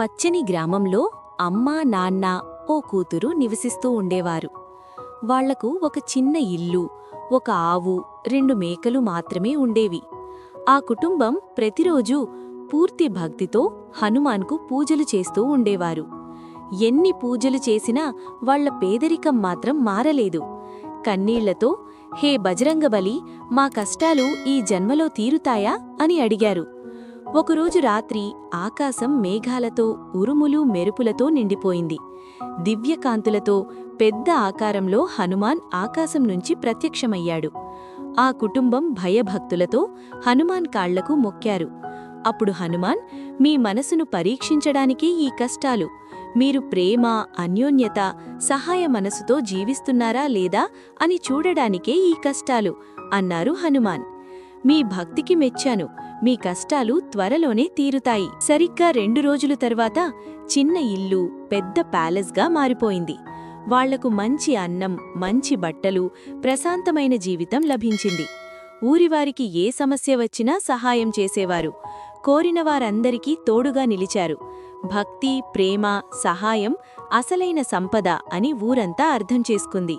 పచ్చని గ్రామంలో అమ్మా నాన్న ఓ కూతురు నివసిస్తూ ఉండేవారు. వాళ్ళకు ఒక చిన్న ఇల్లు ఒక ఆవు రెండు మేకలు మాత్రమే ఉండేవి. ఆ కుటుంబం ప్రతిరోజూ పూర్తి భక్తితో హనుమాన్కు పూజలు చేస్తూ ఉండేవారు. ఎన్ని పూజలు చేసినా వాళ్ళ పేదరికం మాత్రం మారలేదు. కన్నీళ్ళతో హే బజరంగబలి మా కష్టాలు ఈ జన్మలో తీరుతాయా? అని అడిగారు. ఒకరోజు రాత్రి ఆకాశం మేఘాలతో ఉరుములు మెరుపులతో నిండిపోయింది. దివ్యకాంతులతో పెద్ద ఆకారంలో హనుమాన్ ఆకాశం నుంచి ప్రత్యక్షమయ్యాడు. ఆ కుటుంబం భయభక్తులతో హనుమాన్ కాళ్ళకు మొక్కారు. అప్పుడు హనుమాన్ మీ మనసును పరీక్షించడానికే ఈ కష్టాలు. మీరు ప్రేమ అన్యోన్యత సహాయ మనసుతో జీవిస్తున్నారా లేదా అని చూడడానికే ఈ కష్టాలు అన్నారు హనుమాన్. మీ భక్తికి మెచ్చాను. మీ కష్టాలు త్వరలోనే తీరుతాయి. సరిగ్గా రెండు రోజుల తర్వాత చిన్న ఇల్లు పెద్ద ప్యాలెస్గా మారిపోయింది. వాళ్ళకు మంచి అన్నం మంచి బట్టలు ప్రశాంతమైన జీవితం లభించింది. ఊరివారికి ఏ సమస్య వచ్చినా సహాయం చేసేవారు. కోరిన వారందరికీ తోడుగా నిలిచారు. భక్తి ప్రేమ సహాయం అసలైన సంపద అని ఊరంతా అర్థం చేసుకుంది.